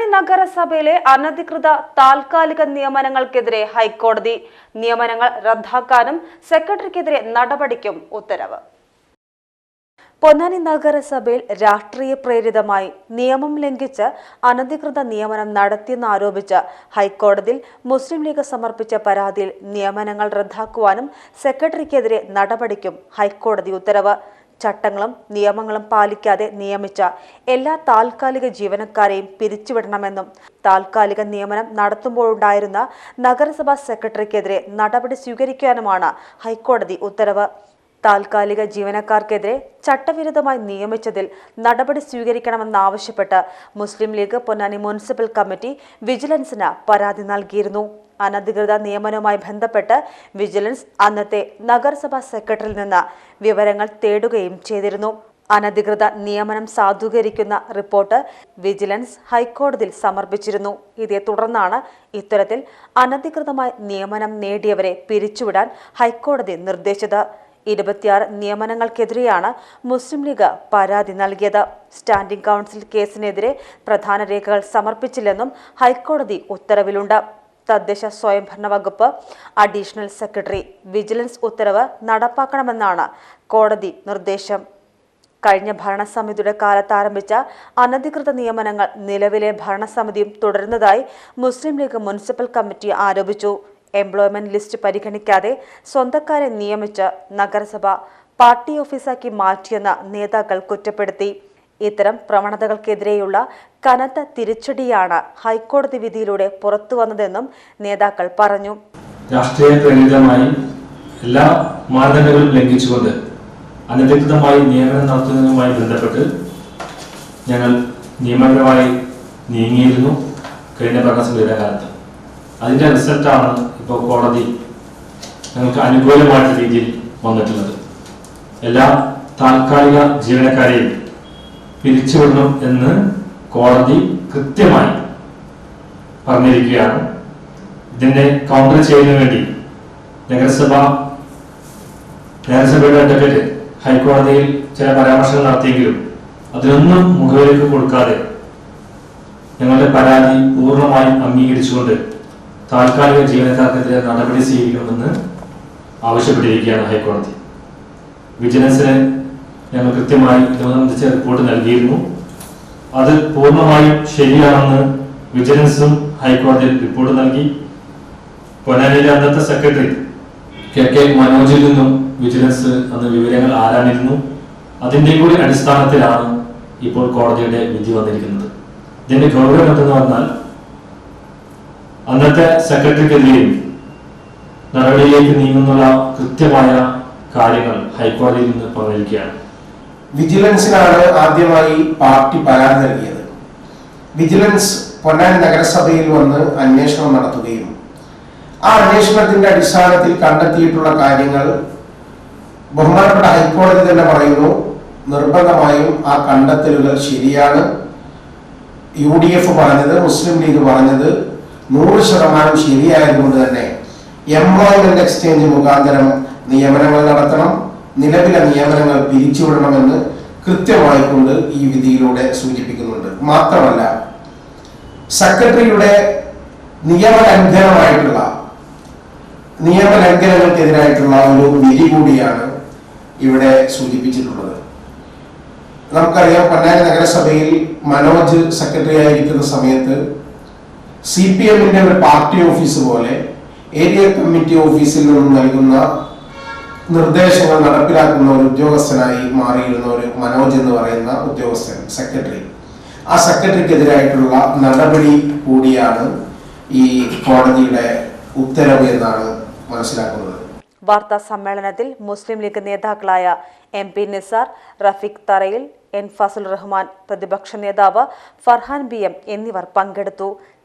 പൊന്നാനി നഗരസഭയിലെ അനധികൃത താൽക്കാലിക നിയമനങ്ങൾക്കെതിരെ ഹൈക്കോടതി നിയമനങ്ങൾ റദ്ദാക്കാനും സെക്രട്ടറിക്കെതിരെ നടപടിക്കും ഉത്തരവ്. പൊന്നാനി നഗരസഭയിൽ രാഷ്ട്രീയ പ്രേരിതമായി നിയമം ലംഘിച്ച് അനധികൃത നിയമനം നടത്തിയെന്നാരോപിച്ച് ഹൈക്കോടതിയിൽ മുസ്ലിം ലീഗ് സമർപ്പിച്ച പരാതിയിൽ നിയമനങ്ങൾ റദ്ദാക്കുവാനും സെക്രട്ടറിക്കെതിരെ നടപടിക്കും ഹൈക്കോടതി ഉത്തരവ്. ചട്ടങ്ങളും നിയമങ്ങളും പാലിക്കാതെ നിയമിച്ച എല്ലാ താൽക്കാലിക ജീവനക്കാരെയും പിരിച്ചുവിടണമെന്നും താൽക്കാലിക നിയമനം നടത്തുമ്പോഴുണ്ടായിരുന്ന നഗരസഭാ സെക്രട്ടറിക്കെതിരെ നടപടി സ്വീകരിക്കാനുമാണ് ഹൈക്കോടതി ഉത്തരവ്. താൽക്കാലിക ജീവനക്കാർക്കെതിരെ ചട്ടവിരുദ്ധമായി നിയമിച്ചതിൽ നടപടി സ്വീകരിക്കണമെന്നാവശ്യപ്പെട്ട് മുസ്ലിം ലീഗ് പൊന്നാനി മുനിസിപ്പൽ കമ്മിറ്റി വിജിലൻസിന് പരാതി നൽകിയിരുന്നു. അനധികൃത നിയമനവുമായി ബന്ധപ്പെട്ട് വിജിലൻസ് അന്നത്തെ നഗരസഭാ സെക്രട്ടറിയിൽ നിന്ന് വിവരങ്ങൾ തേടുകയും ചെയ്തിരുന്നു. അനധികൃത നിയമനം സാധൂകരിക്കുന്ന റിപ്പോർട്ട് വിജിലൻസ് ഹൈക്കോടതിയിൽ സമർപ്പിച്ചിരുന്നു. ഇതേ തുടർന്നാണ് ഇത്തരത്തിൽ അനധികൃതമായി നിയമനം നേടിയവരെ പിരിച്ചുവിടാൻ ഹൈക്കോടതി നിർദ്ദേശിച്ചത്. ഇരുപത്തിയാറ് നിയമനങ്ങൾക്കെതിരെയാണ് മുസ്ലിം ലീഗ് പരാതി നൽകിയത്. സ്റ്റാൻഡിംഗ് കൗൺസിൽ കേസിനെതിരെ പ്രധാന രേഖകൾ സമർപ്പിച്ചില്ലെന്നും ഹൈക്കോടതി ഉത്തരവിലുണ്ട്. തദ്ദേശ സ്വയംഭരണ വകുപ്പ് അഡീഷണൽ സെക്രട്ടറി വിജിലൻസ് ഉത്തരവ് നടപ്പാക്കണമെന്നാണ് കോടതി നിർദ്ദേശം. കഴിഞ്ഞ ഭരണസമിതിയുടെ കാലത്ത് ആരംഭിച്ച അനധികൃത നിയമനങ്ങൾ നിലവിലെ ഭരണസമിതിയും തുടരുന്നതായി മുസ്ലിം ലീഗ് മുനിസിപ്പൽ കമ്മിറ്റി ആരോപിച്ചു. എംപ്ലോയ്മെന്റ് ലിസ്റ്റ് പരിഗണിക്കാതെ സ്വന്തക്കാരെ നിയമിച്ച് നഗരസഭ പാർട്ടി ഓഫീസാക്കി മാറ്റിയെന്ന് നേതാക്കൾ കുറ്റപ്പെടുത്തി. ഇത്തരം പ്രവണതകൾക്കെതിരെയുള്ള കനത്ത തിരിച്ചടിയാണ് ഹൈക്കോടതി വിധിയിലൂടെ പുറത്തുവന്നതെന്നും നേതാക്കൾ പറഞ്ഞു. രാഷ്ട്രീയ പ്രേരിതമായി എല്ലാ മാനദണ്ഡങ്ങളും ലംഘിച്ചുകൊണ്ട് അനധികൃതമായി നിയമനം നടത്തുന്നതുമായി ബന്ധപ്പെട്ട് ഞങ്ങൾ നിയമപരമായി നീങ്ങിയിരുന്നു കഴിഞ്ഞ ഭരണസമിതിയുടെ കാലത്ത്. അതിന്റെ റിസൾട്ടാണ് ഇപ്പോൾ കോടതി ഞങ്ങൾക്ക് അനുകൂലമായിട്ടുള്ള രീതിയിൽ വന്നിട്ടുള്ളത്. എല്ലാ താൽക്കാലിക ജീവനക്കാരെയും പിരിച്ചുവിടണം എന്ന് കോടതി കൃത്യമായി പറഞ്ഞിരിക്കുകയാണ്. ഇതിനെ കൗണ്ടർ ചെയ്യുന്നതിന് വേണ്ടി നഗരസഭ നഗരസഭയുടെ അഡ്വക്കേറ്റ് ഹൈക്കോടതിയിൽ ചില പരാമർശങ്ങൾ നടത്തിയെങ്കിലും അതിനൊന്നും മുഖവിലേക്ക് കൊടുക്കാതെ ഞങ്ങളുടെ പരാതി പൂർണമായും അംഗീകരിച്ചുകൊണ്ട് താൽക്കാലിക ജീവനക്കാർക്കെതിരെ നടപടി സ്വീകരിക്കണമെന്ന് ആവശ്യപ്പെട്ടിരിക്കുകയാണ് ഹൈക്കോടതി. വിജിലൻസിന് ഞങ്ങൾ കൃത്യമായി ഇത് സംബന്ധിച്ച റിപ്പോർട്ട് നൽകിയിരുന്നു. അത് പൂർണമായും ശരിയാണെന്ന് വിജിലൻസും ഹൈക്കോടതിയിൽ റിപ്പോർട്ട് നൽകി. പൊന്നാനിയിലെ അന്നത്തെ സെക്രട്ടറി കെ കെ മനോജിൽ നിന്നും വിജിലൻസ് അന്ന് വിവരങ്ങൾ ആരാഞ്ഞിരുന്നു. അതിന്റെ കൂടി അടിസ്ഥാനത്തിലാണ് ഇപ്പോൾ കോടതിയുടെ വിധി വന്നിരിക്കുന്നത്. ഇതിന്റെ ഗൗരവം എന്തെന്ന് പറഞ്ഞാൽ അന്നത്തെ സെക്രട്ടറിക്കെതിരെയും നടപടിയിലേക്ക് നീങ്ങുന്നുള്ള കൃത്യമായ കാര്യങ്ങൾ ഹൈക്കോടതിയിൽ നിന്ന് പങ്കുവയ്ക്കുകയാണ് വിജിലൻസിനാണ് ആദ്യമായി പാർട്ടി പരാതി നൽകിയത്. വിജിലൻസ് പൊന്നാനി നഗരസഭയിൽ വന്ന് അന്വേഷണം നടത്തുകയും ആ അന്വേഷണത്തിന്റെ അടിസ്ഥാനത്തിൽ കണ്ടെത്തിയിട്ടുള്ള കാര്യങ്ങൾ ബഹുമാനപ്പെട്ട ഹൈക്കോടതി തന്നെ പറയുന്നു. നിർബന്ധമായും ആ കണ്ടെത്തലുകൾ ശരിയാണ്. യു ഡി എഫ് പറഞ്ഞത് മുസ്ലിം ലീഗ് പറഞ്ഞത്. നൂറ് ശതമാനം ശരിയായതുകൊണ്ട് തന്നെ എംപ്ലോയ്മെന്റ് എക്സ്ചേഞ്ച് മുഖാന്തരം നിയമനങ്ങൾ നടത്തണം നിലവിലെ നിയമനങ്ങൾ പിരിച്ചുവിടണമെന്ന് കൃത്യമായി കൊണ്ട് ഈ വിധിയിലൂടെ സൂചിപ്പിക്കുന്നുണ്ട്. മാത്രമല്ല സെക്രട്ടറിയുടെ നിയമലംഘനമായിട്ടുള്ള നിയമലംഘനങ്ങൾക്കെതിരായിട്ടുള്ള ഒരു വിധി കൂടിയാണ് ഇവിടെ സൂചിപ്പിച്ചിട്ടുള്ളത്. നമുക്കറിയാം പൊന്നാനി നഗരസഭയിൽ മനോജ് സെക്രട്ടറി ആയിരിക്കുന്ന സമയത്ത് സി പി എമ്മിന്റെ ഒരു പാർട്ടി ഓഫീസ് പോലെ ഏരിയ കമ്മിറ്റി ഓഫീസിൽ നിന്നും നൽകുന്ന നിർദ്ദേശങ്ങൾ നടപ്പിലാക്കുന്ന ഒരു ഉദ്യോഗസ്ഥനായി മാറിയിരുന്ന ഒരു മനോജ് എന്ന് പറയുന്ന ഉദ്യോഗസ്ഥൻ സെക്രട്ടറി ആ സെക്രട്ടറിക്കെതിരായിട്ടുള്ള നടപടി കൂടിയാണ് ഈ കോടതിയുടെ ഉത്തരവ് എന്നാണ് മനസ്സിലാക്കുന്നത്. വാർത്താ സമ്മേളനത്തിൽ മുസ്ലിം ലീഗ് നേതാക്കളായ M P Nisar Rafeeq Tharayil N Fasal Rahman പ്രതിപക്ഷ നേതാവ് ഫർഹാൻ ബി എം എന്നിവർ പങ്കെടുത്തു.